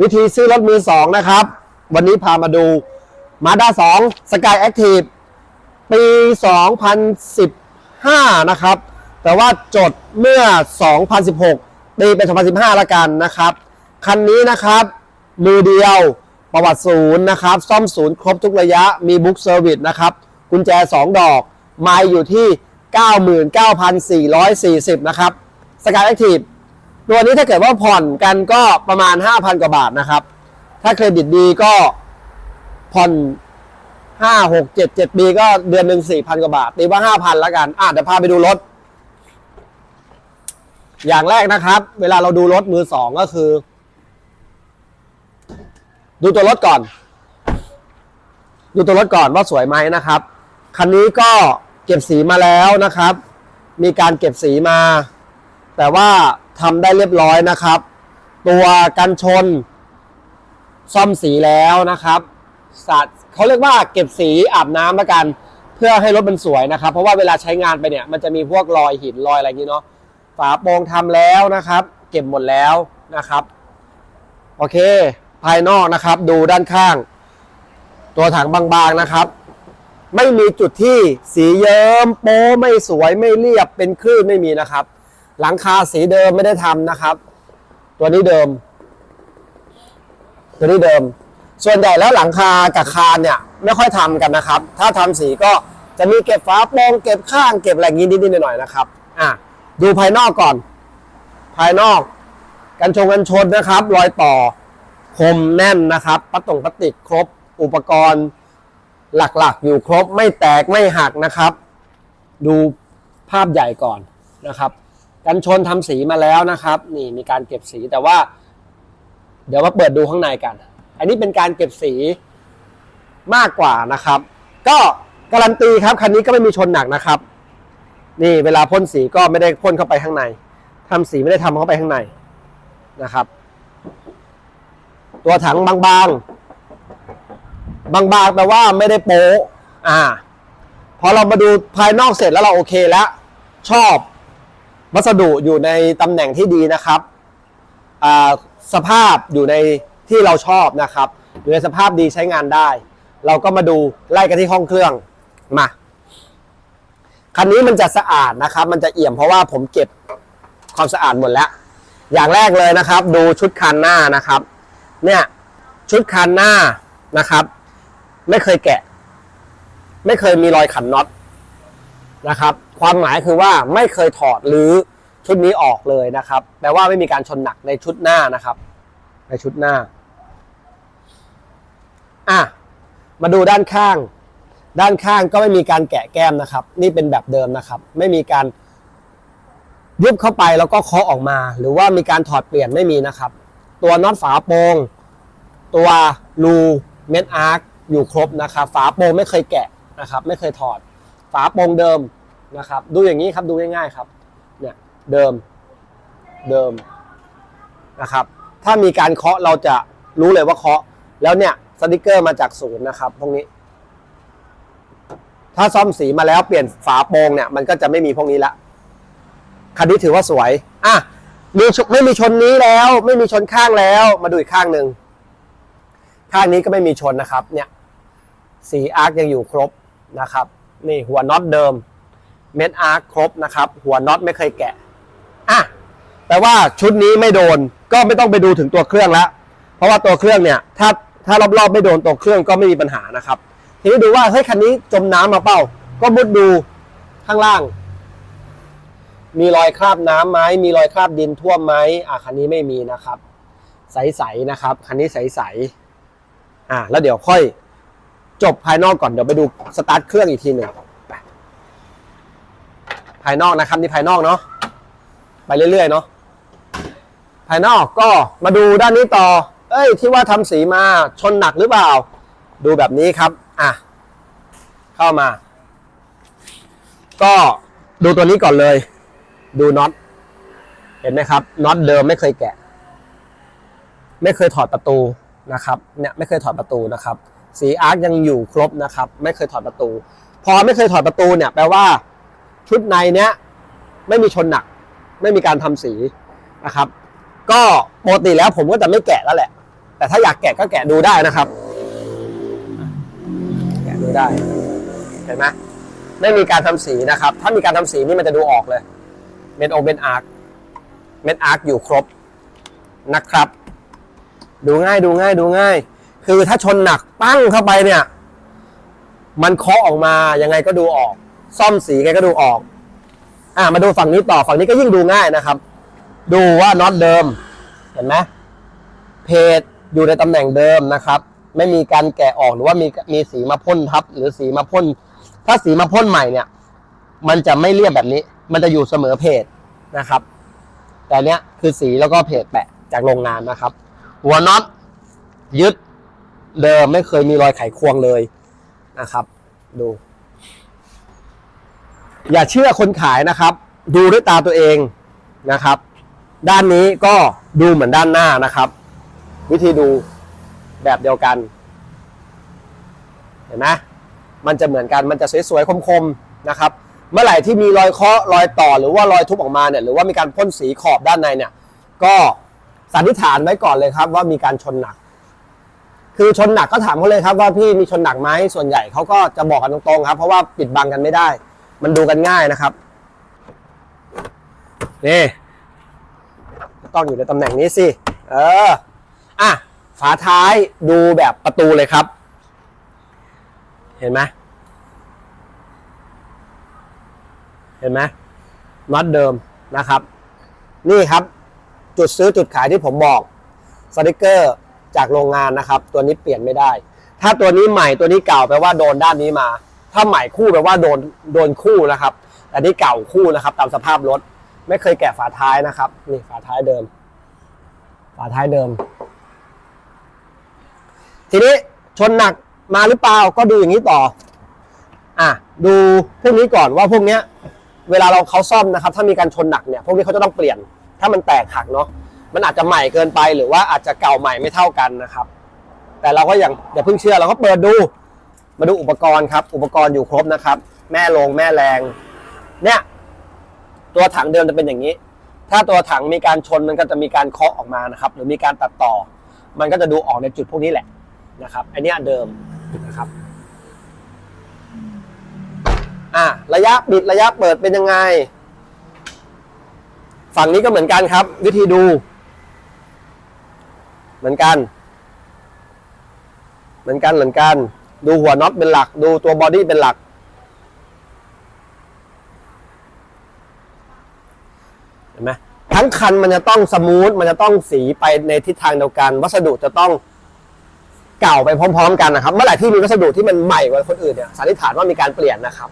วิธีซื้อรถมือสองนะครับ วันนี้พามาดู Mazda 2 Sky Active ปี 2015 นะครับ แต่ว่าจดเมื่อ 2016ตีเป็น 2015 ละกันนะครับ คันนี้นะครับ มือเดียวประวัติศูนย์นะครับ ซ่อมศูนย์ครบทุกระยะมีบุ๊กเซอร์วิสนะครับ กุญแจ 2 ดอกไมล์อยู่ที่ 99,440 นะครับ Sky Active ตัวนี้ถ้าเกิดว่าผ่อนกันก็ประมาณ 5,000 กว่าบาทนะครับ ถ้าเครดิตดีก็ผ่อนห้าหกเจ็ดเจ็ดปีก็เดือนหนึ่งสี่พันกว่าบาทตีว่าห้าพันแล้วกัน อะเดี๋ยวพาไปดูรถ อย่างแรกนะครับ เวลาเราดูรถมือสองก็คือ ดูตัวรถก่อน ดูตัวรถก่อนว่าสวยไหมนะครับ คันนี้ก็เก็บสีมาแล้วนะครับ มีการเก็บสีมา แต่ว่า ทำได้เรียบร้อยนะครับ ตัวกันชน ซ่อมสีแล้วนะครับสัตว์เขาเรียกว่าเก็บสีอาบน้ำแล้วกัน เพื่อให้รถมันสวยนะครับ เพราะว่าเวลาใช้งานไปเนี่ย มันจะมีพวกรอยหินรอยอะไรอย่างนี้เนาะฝาโปรงทำแล้วนะครับ เก็บหมดแล้วนะครับ โอเค ภายนอกนะครับ ดูด้านข้าง ตัวถังบางๆนะครับ ไม่มีจุดที่สีเยิ้มโป๊ไม่สวยไม่เรียบเป็นคลื่นไม่มีนะครับ หลังคาสีเดิมไม่ได้ทำนะครับ ตัวนี้เดิม ตัวนี้เดิม ส่วนใหญ่แล้วหลังคากับคานเนี่ยไม่ค่อยทำกันนะครับ ถ้าทำสีก็จะมีเก็บฝาโปรงเก็บข้างเก็บอะไรงนี้นิดๆหน่อยๆนะครับ อะดูภายนอกก่อน ภายนอก กันชงกันชนนะครับ รอยต่อคมแน่นนะครับปะตงพลาสติกครบ อุปกรณ์หลักๆ อยู่ครบไม่แตกไม่หักนะครับ ดูภาพใหญ่ก่อนนะครับ กันชนทำสีมาแล้วนะครับ นี่มีการเก็บสีแต่ว่า เดี๋ยวมาเปิดดูข้างในกัน อันนี้เป็นการเก็บสีมากกว่านะครับ ก็การันตีครับคันนี้ก็ไม่มีชนหนักนะครับ นี่เวลาพ่นสีก็ไม่ได้พ่นเข้าไปข้างในทำสีไม่ได้ทำเข้าไปข้างในนะครับ ตัวถังบางๆ บางๆแปลว่าไม่ได้โป๊ะอ่าพอเรามาดูภายนอกเสร็จแล้วเราโอเคแล้ว ชอบ วัสดุอยู่ในตำแหน่งที่ดีนะครับสภาพอยู่ในที่เราชอบนะครับ อยู่ในสภาพดีใช้งานได้ เราก็มาดูไล่กันที่ห้องเครื่องมาคันนี้มันจะสะอาดนะครับ มันจะเอี่ยมเพราะว่าผมเก็บความสะอาดหมดแล้ว อย่างแรกเลยนะครับ ดูชุดคันหน้านะครับ เนี่ยชุดคันหน้านะครับ ไม่เคยแกะ ไม่เคยมีรอยขันน็อตนะครับ ความหมายคือว่าไม่เคยถอดหรือชุดนี้ออกเลยนะครับ แปลว่าไม่มีการชนหนักในชุดหน้านะครับ ในชุดหน้า อะ มาดูด้านข้าง ด้านข้างก็ไม่มีการแกะแก้มนะครับ นี่เป็นแบบเดิมนะครับ ไม่มีการยุบเข้าไปแล้วก็เคาะออกมา หรือว่ามีการถอดเปลี่ยนไม่มีนะครับ ตัวน็อตฝาโปรงตัวรูเม็ดอาร์คอยู่ครบนะครับ ฝาโปรงไม่เคยแกะนะครับ ไม่เคยถอด ฝาโปรงเดิม นะครับดูอย่างนี้ครับดูง่ายๆครับเนี่ยเดิมเดิมนะครับถ้ามีการเคาะเราจะรู้เลยว่าเคาะ แล้วเนี่ยสติกเกอร์มาจากศูนย์นะครับพวกนี้ ถ้าซ่อมสีมาแล้วเปลี่ยนฝาโปรงเนี่ยมันก็จะไม่มีพวกนี้ละคันนี้ถือว่าสวยอะมีชไม่มีชนนี้แล้ว ไม่มีชนข้างแล้ว มาดูอีกข้างหนึ่งข้างนี้ก็ไม่มีชนนะครับ เนี่ยสีอาร์คยังอยู่ครบนะครับ นี่หัวน็อตเดิม เม็ดอาร์คครบนะครับ หัวน็อตไม่เคยแกะอะแต่ว่าชุดนี้ไม่โดนก็ไม่ต้องไปดูถึงตัวเครื่องแล้วเพราะว่าตัวเครื่องเนี่ยถ้าถ้ารอบๆไม่โดนตัวเครื่องก็ไม่มีปัญหานะครับ ทีนี้ดูว่าเฮ้ยคันนี้จมน้ำมาเปล่าก็มุดดูข้างล่าง มีรอยคราบน้ำไหมมีรอยคราบดินท่วมไหมอะคันนี้ไม่มีนะครับ ใสๆนะครับคันนี้ใสๆอะแล้วเดี๋ยวค่อยจบภายนอกก่อนเดี๋ยวไปดูสตาร์ทเครื่องอีกทีหนึ่ง ภายนอกนะครับนี่ภายนอกเนาะไปเรื่อยๆเนาะภายนอกก็มาดูด้านนี้ต่อ เอ้ย ที่ว่าทำสีมาชนหนักหรือเปล่า ดูแบบนี้ครับ อะ เข้ามา ก็ดูตัวนี้ก่อนเลย ดูน็อต เห็นไหมครับ น็อตเดิมไม่เคยแกะ ไม่เคยถอดประตูนะครับ เนี่ยไม่เคยถอดประตูนะครับ สีอาร์คยังอยู่ครบนะครับ ไม่เคยถอดประตู พอไม่เคยถอดประตูเนี่ยแปลว่า ชุดในเนี้ยไม่มีชนหนัก ไม่มีการทำสีนะครับ ก็ปกติแล้วผมก็จะไม่แกะแล้วแหละ แต่ถ้าอยากแกะก็แกะดูได้นะครับ แกะดูได้ เห็นไหมไม่มีการทำสีนะครับ ถ้ามีการทำสีนี่มันจะดูออกเลย เม็ดโอเบนอาร์คเม็ดอาร์คอยู่ครบนะครับ ดูง่ายดูง่ายดูง่าย คือถ้าชนหนักปั้งเข้าไปเนี่ย มันเคาะออกมายังไงก็ดูออก ซ่อมสีไงก็ดูออก อะมาดูฝั่งนี้ต่อฝั่งนี้ก็ยิ่งดูง่ายนะครับ ดูว่าน็อตเดิม เห็นไหมเพจอยู่ในตำแหน่งเดิมนะครับ ไม่มีการแกะออกหรือว่ามีมีสีมาพ่นทับ หรือสีมาพ่น ถ้าสีมาพ่นใหม่เนี่ย มันจะไม่เรียบแบบนี้ มันจะอยู่เสมอเพจนะครับ แต่เนี้ยคือสีแล้วก็เพจแปะจากโรงงานนะครับ หัวน็อตยึดเดิมไม่เคยมีรอยไขควงเลยนะครับ ดู อย่าเชื่อคนขายนะครับ ดูด้วยตาตัวเองนะครับ ด้านนี้ก็ดูเหมือนด้านหน้านะครับ วิธีดูแบบเดียวกัน เห็นไหมมันจะเหมือนกันมันจะสวยๆคมๆนะครับ เมื่อไหร่ที่มีรอยเคาะรอยต่อหรือว่ารอยทุบออกมาเนี่ยหรือว่ามีการพ่นสีขอบด้านในเนี่ย ก็สันนิษฐานไว้ก่อนเลยครับ ว่ามีการชนหนัก คือชนหนักก็ถามเขาเลยครับว่าพี่มีชนหนักไหมส่วนใหญ่เขาก็จะบอกกันตรงๆครับ เพราะว่าปิดบังกันไม่ได้ มันดูกันง่ายนะครับนี่ต้องอยู่ในตำแหน่งนี้สิ เออ อะ ฝาท้ายดูแบบประตูเลยครับ เห็นไหมเห็นไหมน็อตเดิมนะครับ นี่ครับ จุดซื้อจุดขายที่ผมบอก สติกเกอร์จากโรงงานนะครับ ตัวนี้เปลี่ยนไม่ได้ ถ้าตัวนี้ใหม่ตัวนี้เก่าแปลว่าโดนด้านนี้มา ถ้าใหม่คู่แปลว่าโดนโดนคู่นะครับแต่นี่เก่าคู่นะครับ ตามสภาพรถ ไม่เคยแกะฝาท้ายนะครับ นี่ฝาท้ายเดิม ฝาท้ายเดิม ทีนี้ชนหนักมาหรือเปล่าก็ดูอย่างนี้ต่อ อะดูพวกนี้ก่อนว่าพวกเนี้ย เวลาเราเขาซ่อมนะครับ ถ้ามีการชนหนักเนี่ยพวกนี้เขาจะต้องเปลี่ยน ถ้ามันแตกหักเนาะมันอาจจะใหม่เกินไปหรือว่าอาจจะเก่าใหม่ไม่เท่ากันนะครับ แต่เราก็ยังอย่าเพิ่งเชื่อเราก็เปิดดู มาดูอุปกรณ์ครับ อุปกรณ์อยู่ครบนะครับ แม่ลงแม่แรง เนี่ย ตัวถังเดิมจะเป็นอย่างนี้ ถ้าตัวถังมีการชนมันก็จะมีการเคาะออกมานะครับ หรือมีการตัดต่อ มันก็จะดูออกในจุดพวกนี้แหละนะครับอันนี้เดิมนะครับอะระยะบิดระยะเปิดเป็นยังไง ฝั่งนี้ก็เหมือนกันครับ วิธีดู เหมือนกัน เหมือนกันเหมือนกัน ดูหัวน็อตเป็นหลัก ดูตัวบอดี้เป็นหลัก เห็นไหมทั้งคันมันจะต้องสมูท มันจะต้องสีไปในทิศทางเดียวกัน วัสดุจะต้องเก่าไปพร้อม ๆ กันนะครับ เมื่อไหร่ที่มีวัสดุที่มันใหม่กว่าคนอื่นเนี่ยสันนิษฐานว่ามีการเปลี่ยนนะครับ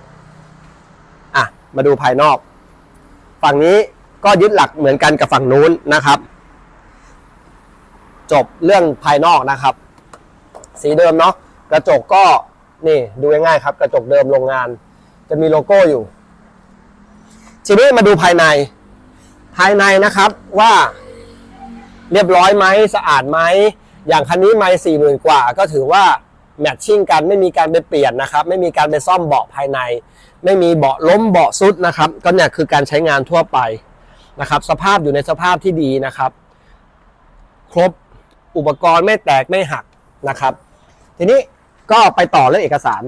อะ มาดูภายนอก ฝั่งนี้ก็ยึดหลักเหมือนกันกับฝั่งนู้นนะครับ จบเรื่องภายนอกนะครับ สีเดิมเนาะ กระจกก็นี่ดูง่ายๆครับ กระจกเดิมโรงงาน จะมีโลโก้อยู่ ทีนี้มาดูภายใน ภายในนะครับว่า เรียบร้อยไหมสะอาดไหมอย่างคันนี้ไม่สี่หมื่นกว่า ก็ถือว่าแมทชิ่งกันไม่มีการไปเปลี่ยนนะครับ ไม่มีการไปซ่อมเบาะภายใน ไม่มีเบาะล้มเบาะซุดนะครับ ก็เนี่ยคือการใช้งานทั่วไปนะครับ สภาพอยู่ในสภาพที่ดีนะครับ ครบอุปกรณ์ไม่แตกไม่หักนะครับ ทีนี้ ก็ไปต่อเรื่องเอกสาร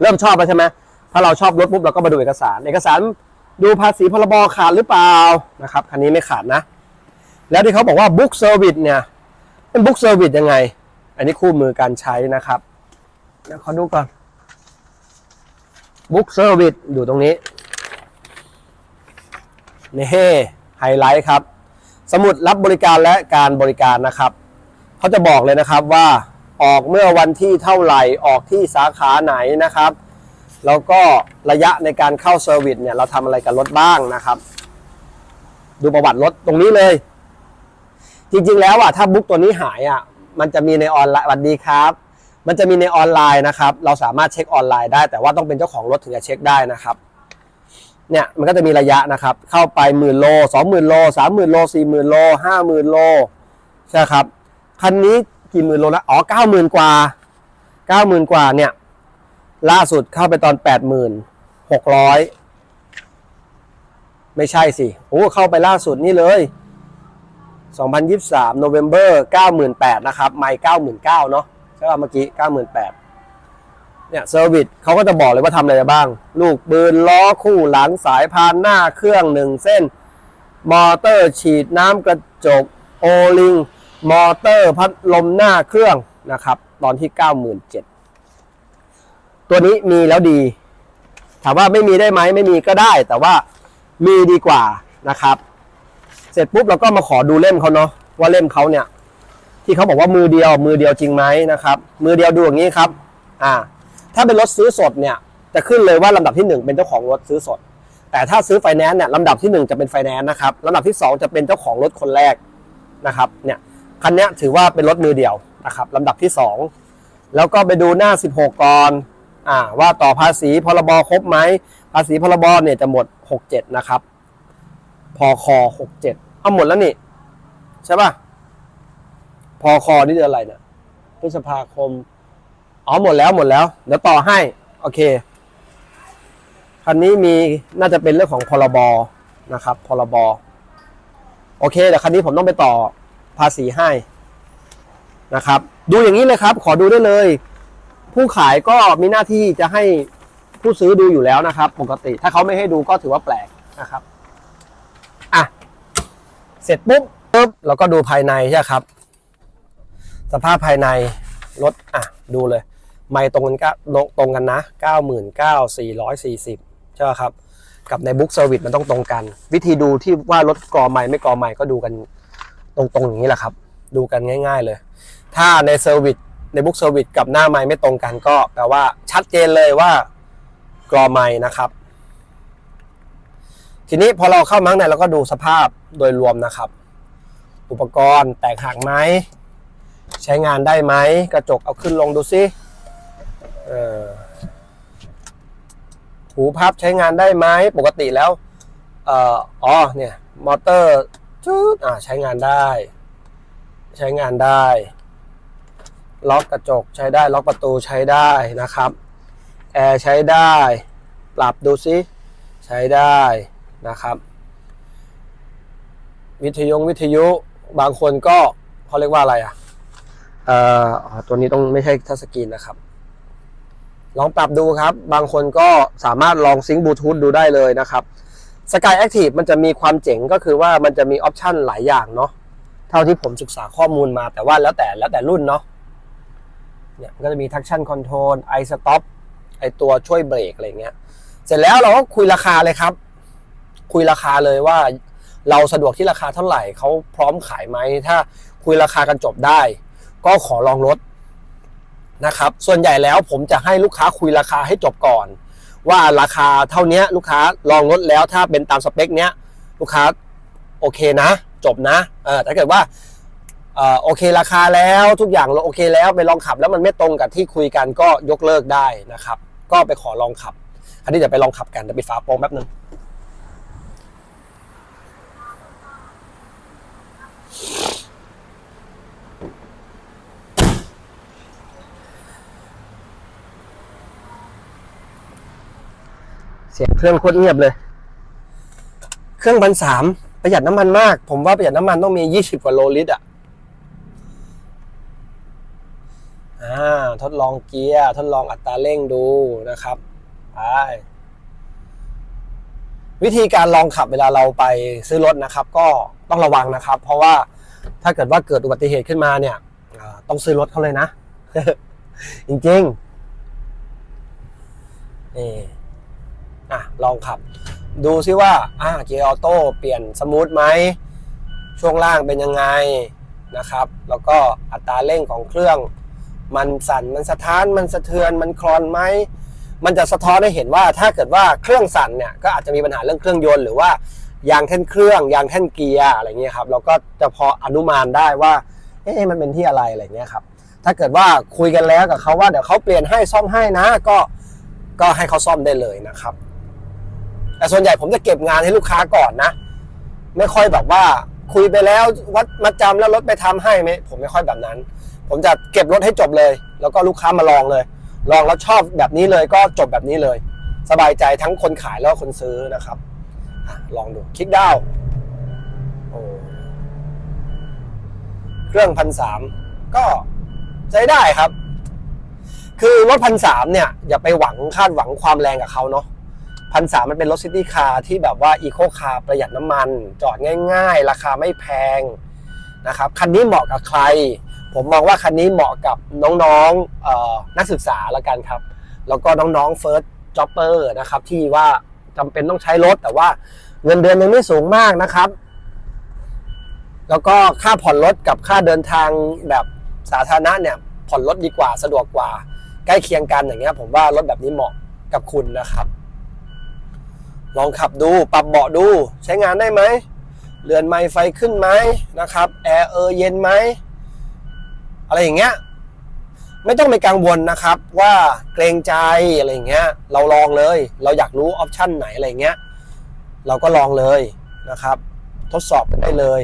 เริ่มชอบแล้วใช่ไหมถ้าเราชอบรถปุ๊บเราก็มาดูเอกสาร เอกสารดูภาษีพรบขาดหรือเปล่านะครับคันนี้ไม่ขาดนะ แล้วที่เขาบอกว่าบุ๊กเซอร์วิสเนี่ยเป็นบุ๊กเซอร์วิสยังไง อันนี้คู่มือการใช้นะครับเดี๋ยวขอดูก่อนบุ๊กเซอร์วิสอยู่ตรงนี้นี่ไฮไลท์ครับ สมุดรับบริการและการบริการนะครับเขาจะบอกเลยนะครับว่า ออกเมื่อวันที่เท่าไหร่ออกที่สาขาไหนนะครับ แล้วก็ระยะในการเข้าเซอร์วิสเนี่ยเราทำอะไรกับรถบ้างนะครับ ดูประวัติรถตรงนี้เลย จริงๆแล้วอะถ้าบุ๊กตัวนี้หายอะมันจะมีในออนไลน์สวัสดีครับ มันจะมีในออนไลน์นะครับ เราสามารถเช็คออนไลน์ได้ แต่ว่าต้องเป็นเจ้าของรถถึงจะเช็คได้นะครับเนี่ยมันก็จะมีระยะนะครับ เข้าไปหมื่นโลสองหมื่นโลสามหมื่นโลสี่หมื่นโลห้าหมื่นโลใช่ครับคันนี้ กี่หมื่นโลแล้วอ๋อเก้าหมื่นกว่าเก้าหมื่นกว่าเนี่ย ล่าสุดเข้าไปตอนแปดหมื่นหกร้อยไม่ใช่สิโอ้เข้าไปล่าสุดนี่เลย2023 November 98,000นะครับ ไม่99,000เนาะใช่ป่ะเมื่อกี้ 98,000เนี่ยเซอร์วิสเขาก็จะบอกเลยว่าทำอะไรบ้าง ลูกปืนล้อคู่หลังสายพานหน้าเครื่องหนึ่งเส้น มอเตอร์ฉีดน้ำกระจก โอลิง มอเตอร์พัดลมหน้าเครื่องนะครับ ตอนที่ 97,000ตัวนี้มีแล้วดี ถามว่าไม่มีได้ไหมไม่มีก็ได้ แต่ว่ามีดีกว่านะครับ เสร็จปุ๊บเราก็มาขอดูเล่มเขาเนาะว่าเล่มเขาเนี่ย ที่เขาบอกว่ามือเดียว มือเดียวจริงไหมนะครับ มือเดียวดูอย่างนี้ครับ อ่า ถ้าเป็นรถซื้อสดเนี่ย จะขึ้นเลยว่าลำดับที่หนึ่งเป็นเจ้าของรถซื้อสด แต่ถ้าซื้อไฟแนนซ์เนี่ยลำดับที่หนึ่งจะเป็นไฟแนนซ์นะครับลำดับที่สองจะเป็นเจ้าของรถคนแรกนะครับ เนี่ย คันนี้ถือว่าเป็นรถมือเดียวนะครับลำดับที่สองแล้วก็ไปดูหน้า 16ก่อนอ่าว่าต่อภาษีพรบครบไหมภาษีพรบเนี่ยจะหมด 67 นะครับพอคอ67เอาหมดแล้วนี่ ใช่ป่ะพอคอนี่เดือนอะไรเนี่ยพฤษภาคมอ๋อหมดแล้วหมดแล้ว เดี๋ยวต่อให้โอเคคันนี้มีน่าจะเป็นเรื่องของพรบนะครับพรบโอเคเดี๋ยวคันนี้ผมต้องไปต่อ ภาษีให้นะครับ ดูอย่างนี้เลยครับ ขอดูได้เลย ผู้ขายก็มีหน้าที่จะให้ผู้ซื้อดูอยู่แล้วนะครับ ปกติ ถ้าเขาไม่ให้ดูก็ถือว่าแปลกนะครับอะเสร็จปุ๊บปุ๊บเราก็ดูภายในใช่ครับ สภาพภายในรถอะดูเลย ไม่ตรงกันก็ตรงกันนะ 99,440 ใช่ครับ กับในบุ๊กเซอร์วิสมันต้องตรงกัน วิธีดูที่ว่ารถกรอไม่ไม่กรอไม่ก็ดูกัน ตรงๆอย่างนี้แหละครับ ดูกันง่าย ๆเลย ถ้าในเซอร์วิสในบุ๊กเซอร์วิสกับหน้าไม้ไม่ตรงกันก็แปลว่าชัดเจนเลยว่ากรอไม้นะครับ ทีนี้พอเราเข้ามาข้างในเราก็ดูสภาพโดยรวมนะครับ อุปกรณ์แตกหักไหมใช้งานได้ไหมกระจกเอาขึ้นลงดูซิหูพับใช้งานได้ไหมปกติแล้วอ่ออ๋อเนี่ยมอเตอร์ จุดอ่าใช้งานได้ ใช้งานได้ ล็อกกระจกใช้ได้ล็อกประตูใช้ได้นะครับแอร์ใช้ได้ ปรับดูซิใช้ได้นะครับ วิทยุวิทยุบางคนก็เขาเรียกว่าอะไรอะเอ่อตัวนี้ต้องไม่ใช่ทัชสกรีนนะครับ ลองปรับดูครับ บางคนก็สามารถลองซิงค์บลูทูธดูได้เลยนะครับ Sky Active มันจะมีความเจ๋งก็คือว่ามันจะมีออปชันหลายอย่างเนาะเท่าที่ผมศึกษาข้อมูลมาแต่ว่าแล้วแต่แล้วแต่รุ่นเนาะเนี่ยมันก็จะมี traction control i stop ไอตัวช่วยเบรกอะไรเงี้ย เสร็จแล้วเราก็คุยราคาเลยครับ คุยราคาเลยว่า เราสะดวกที่ราคาเท่าไหร่เขาพร้อมขายไหมถ้าคุยราคากันจบได้ ก็ขอลองรถนะครับ ส่วนใหญ่แล้วผมจะให้ลูกค้าคุยราคาให้จบก่อน ว่าราคาเท่านี้ลูกค้าลองรถแล้วถ้าเป็นตามสเปคเนี้ยลูกค้าโอเคนะ จบนะเออถ้าเกิดว่าออโอเคราคาแล้วทุกอย่างเราโอเคแล้วไปลองขับแล้วมันไม่ตรงกับที่คุยกันก็ยกเลิกได้นะครับ ก็ไปขอลองขับ อันนี้เดี๋ยวไปลองขับกันเดี๋ยวปิดฝาโปรงแป๊บนึง เสียงเครื่องโคตรเงียบเลย เครื่องพันสามประหยัดน้ำมันมาก ผมว่าประหยัดน้ำมันต้องมียี่สิบกว่าโลลิตรอะอ่าทดลองเกียร์ ทดลองอัตราเร่งดูนะครับไปวิธีการลองขับเวลาเราไปซื้อรถนะครับ ก็ต้องระวังนะครับ เพราะว่าถ้าเกิดว่าเกิดอุบัติเหตุขึ้นมาเนี่ยต้องซื้อรถเขาเลยนะ จริงๆนี่ อะลองขับ ดูซิว่าอ่าเกียร์ออโต้เปลี่ยนสมูทไหมช่วงล่างเป็นยังไงนะครับ แล้วก็อัตราเร่งของเครื่อง มันสั่นมันสะท้านมันสะเทือนมันคลอนไหมมันจะสะท้อนให้เห็นว่าถ้าเกิดว่าเครื่องสั่นเนี่ยก็อาจจะมีปัญหาเรื่องเครื่องยนต์หรือว่ายางแท่นเครื่องยางแท่นเกียร์อะไรเงี้ยครับเราก็จะพออนุมานได้ว่าเอ๊ะมันเป็นที่อะไรอะไรเงี้ยครับถ้าเกิดว่าคุยกันแล้วกับเขาว่าเดี๋ยวเขาเปลี่ยนให้ซ่อมให้นะก็ก็ให้เขาซ่อมได้เลยนะครับ แต่ส่วนใหญ่ผมจะเก็บงานให้ลูกค้าก่อนนะ ไม่ค่อยแบบว่าคุยไปแล้ววัดมัดจำแล้วรถไปทำให้ไหมผมไม่ค่อยแบบนั้น ผมจะเก็บรถให้จบเลย แล้วก็ลูกค้ามาลองเลย ลองแล้วชอบแบบนี้เลยก็จบแบบนี้เลย สบายใจทั้งคนขายแล้วคนซื้อนะครับอลองดูคลิกดาวโอ้เครื่องพันสามก็ใช้ได้ครับ คือรถพันสามเนี่ย อย่าไปหวังคาดหวังความแรงกับเขาเนาะ พันสามมันเป็นรถซิตี้คาร์ที่แบบว่าอีโคคาร์ประหยัดน้ำมัน จอดง่าย ๆ ราคาไม่แพงนะครับคันนี้เหมาะกับใคร ผมมองว่าคันนี้เหมาะกับน้องๆนักศึกษาละกันครับ แล้วก็น้องๆ First Jobber นะครับที่ว่าจำเป็นต้องใช้รถ แต่ว่าเงินเดือนยังไม่สูงมากนะครับ แล้วก็ค่าผ่อนรถกับค่าเดินทางแบบสาธารณะเนี่ยผ่อนรถดีกว่าสะดวกกว่า ใกล้เคียงกันอย่างเงี้ยผมว่ารถแบบนี้เหมาะกับคุณนะครับ ลองขับดูปรับเบาะดูใช้งานได้ไหมเรือนไม้ไฟขึ้นไหมนะครับแอร์เออเย็นไหมอะไรอย่างเงี้ยไม่ต้องไปกังวลนะครับว่าเกรงใจอะไรอย่างเงี้ยเราลองเลย เราอยากรู้ออปชันไหนอะไรอย่างเงี้ยเราก็ลองเลยนะครับ ทดสอบกันได้เลย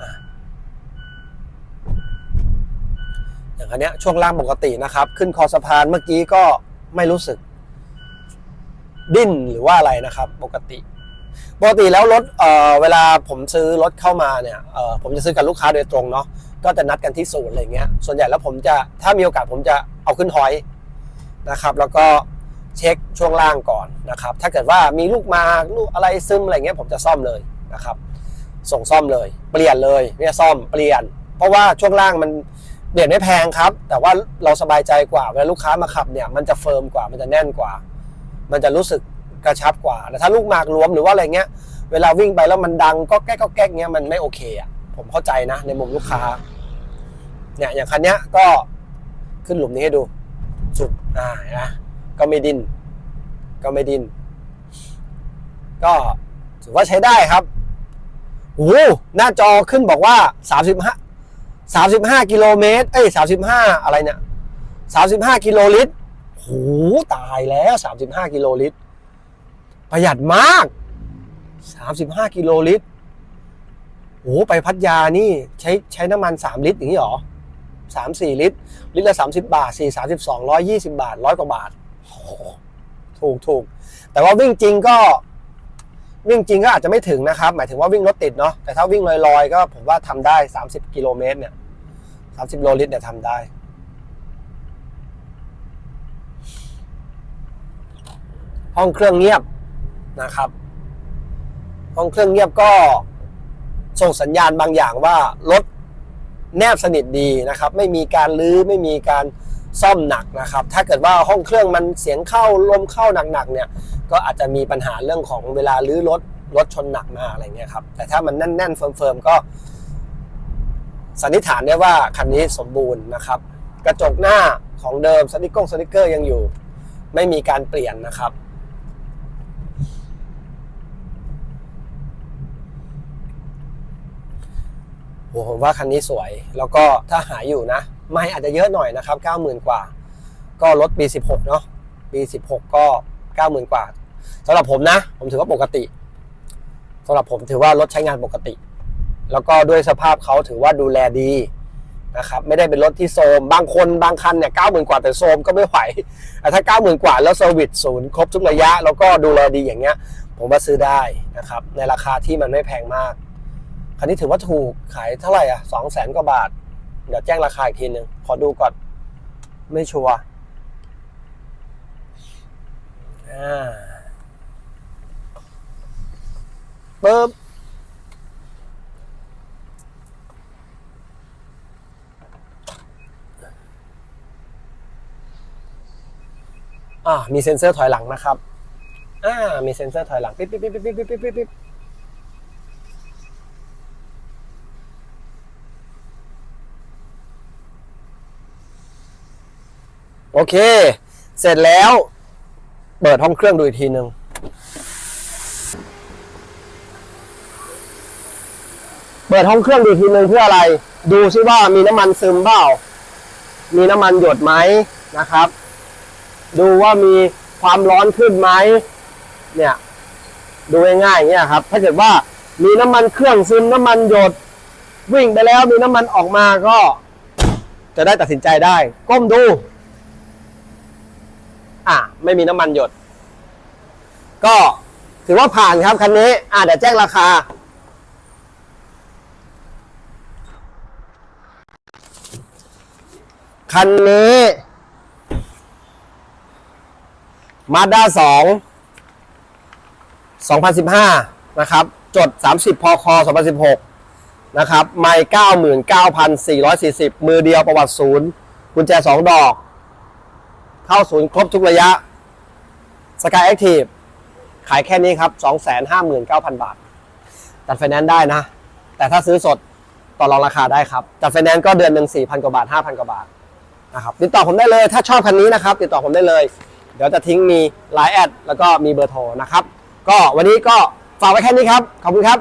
อะอย่างอันเนี้ยช่วงล่างปกตินะครับ ขึ้นคอสะพานเมื่อกี้ก็ไม่รู้สึก ดิ้นหรือว่าอะไรนะครับปกติปกติแล้วรถเอ่อเวลาผมซื้อรถเข้ามาเนี่ยเอ่อผมจะซื้อกับลูกค้าโดยตรงเนาะก็จะนัดกันที่ศูนย์อะไรเงี้ยส่วนใหญ่แล้วผมจะถ้ามีโอกาสผมจะเอาขึ้นหอยนะครับ แล้วก็เช็คช่วงล่างก่อนนะครับ ถ้าเกิดว่ามีลูกมาลูกอะไรซึมอะไรเงี้ยผมจะซ่อมเลยนะครับ ส่งซ่อมเลย เปลี่ยนเลยไม่ใช่ซ่อมเปลี่ยน เพราะว่าช่วงล่างมันเปลี่ยนไม่แพงครับ แต่ว่าเราสบายใจกว่าเวลาลูกค้ามาขับเนี่ยมันจะเฟิร์มกว่ามันจะแน่นกว่า มันจะรู้สึกกระชับกว่าแต่ถ้าลูกหมากรวมหรือว่าอะไรเงี้ย เวลาวิ่งไปแล้วมันดังก็แก๊กก็แก๊กเงี้ยมันไม่โอเคอะผมเข้าใจนะ ในมุมลูกค้า เนี่ยอย่างคันเนี้ยก็ขึ้นหลุมนี้ให้ดู สุดอ่านะก็ไม่ดิน ก็ไม่ดิน ก็ถือว่าใช้ได้ครับโอ้โหหน้าจอขึ้นบอกว่า35 35กิโลเมตร เอ้ย35อะไรเนี่ย35กิโลลิตร หตายแล้ว 35 กิโลลิตร ประหยัดมาก 35 กิโลลิตรโอ้ไปพัทยานี่ใช้ใช้น้ำมัน 3 ลิตรอย่างนี้หรอ3 4ลิตร ลิตรละ30บาท4 32 120บาทร้อยกว่าบาทโอ้โหถูกถูกแต่ว่าวิ่งจริงก็ วิ่งจริงก็อาจจะไม่ถึงนะครับ หมายถึงว่าวิ่งรถติดเนาะแต่ถ้าวิ่งลอยๆ ก็ผมว่าทำได้30กิโลเมตรเนี่ย30โลลิตรเนี่ยทำได้ ห้องเครื่องเงียบนะครับ ห้องเครื่องเงียบก็ส่งสัญญาณบางอย่างว่ารถแนบสนิทดีนะครับ ไม่มีการลื้อไม่มีการซ่อมหนักนะครับ ถ้าเกิดว่าห้องเครื่องมันเสียงเข้าลมเข้าหนักๆเนี่ย ก็อาจจะมีปัญหาเรื่องของเวลาลื้อรถรถชนหนักมาอะไรเงี้ยครับ แต่ถ้ามันแน่นๆเฟิร์มๆก็สันนิษฐานได้ว่าคันนี้สมบูรณ์นะครับ กระจกหน้าของเดิมสติกกงสติกเกอร์ยังอยู่ ไม่มีการเปลี่ยนนะครับ ผมว่าคันนี้สวย แล้วก็ถ้าหาอยู่นะ ไม่อาจจะเยอะหน่อยนะครับ 90,000 กว่า ก็รถปี 16 เนาะปี 16 ก็ 90,000 กว่าสำหรับผมนะ ผมถือว่าปกติสำหรับผมถือว่ารถใช้งานปกติ แล้วก็ด้วยสภาพเขาถือว่าดูแลดีนะครับไม่ได้เป็นรถที่โซมบางคนบางคันเนี่ย90,000กว่าแต่โซมก็ไม่ไหวแต่ถ้า90,000กว่าแล้วเซอร์วิสศูนย์ครบทุกระยะ แล้วก็ดูแลดีอย่างเงี้ย ผมว่าซื้อได้นะครับในราคาที่มันไม่แพงมาก คันนี้ถือว่าถูกขายเท่าไหร่อะสองแสนกว่าบาท เดี๋ยวแจ้งราคาอีกทีหนึ่งขอดูก่อน ไม่ชัวร์อ่าปึ๊บอ่ามีเซ็นเซอร์ถอยหลังนะครับอ่ามีเซ็นเซอร์ถอยหลัง ปิ๊บปิ๊บปิ๊บปิ๊บปิ๊บปิ๊บปิ๊บปิ๊บ โอเค เสร็จแล้ว เปิดห้องเครื่องดูอีกทีหนึ่งเปิดห้องเครื่องดูอีกทีหนึ่งเพื่ออะไร ดูซิว่ามีน้ำมันซึมเปล่า มีน้ำมันหยดไหมนะครับ ดูว่ามีความร้อนขึ้นไหมเนี่ย ดูง่ายๆเงี้ยครับ ถ้าเกิดว่ามีน้ำมันเครื่องซึมน้ำมันหยด วิ่งไปแล้วมีน้ำมันออกมาก็ จะได้ตัดสินใจได้ ก้มดู อะไม่มีน้ำมันหยด ก็ถือว่าผ่านครับคันนี้ อะเดี๋ยวแจ้งราคา คันนี้มาด้าสอง2015 นะครับ จด 30 พค 2016 นะครับ ไม่ 99,440 มือเดียวประวัติศูนย์กุญแจ 2 ดอก เข้าศูนย์ครบทุกระยะสกายแอคทีฟขายแค่นี้ครับ 259,000 บาท จัดไฟแนนซ์ได้นะ แต่ถ้าซื้อสดต่อรองราคาได้ครับ จัดไฟแนนซ์ก็เดือนหนึ่ง4,000 กว่าบาท 5,000 กว่าบาทนะครับติดต่อผมได้เลยถ้าชอบคันนี้นะครับ ติดต่อผมได้เลย เดี๋ยวจะทิ้งมีไลน์แอดแล้วก็มีเบอร์โทรนะครับ ก็วันนี้ก็ฝากไว้แค่นี้ครับ ขอบคุณครับ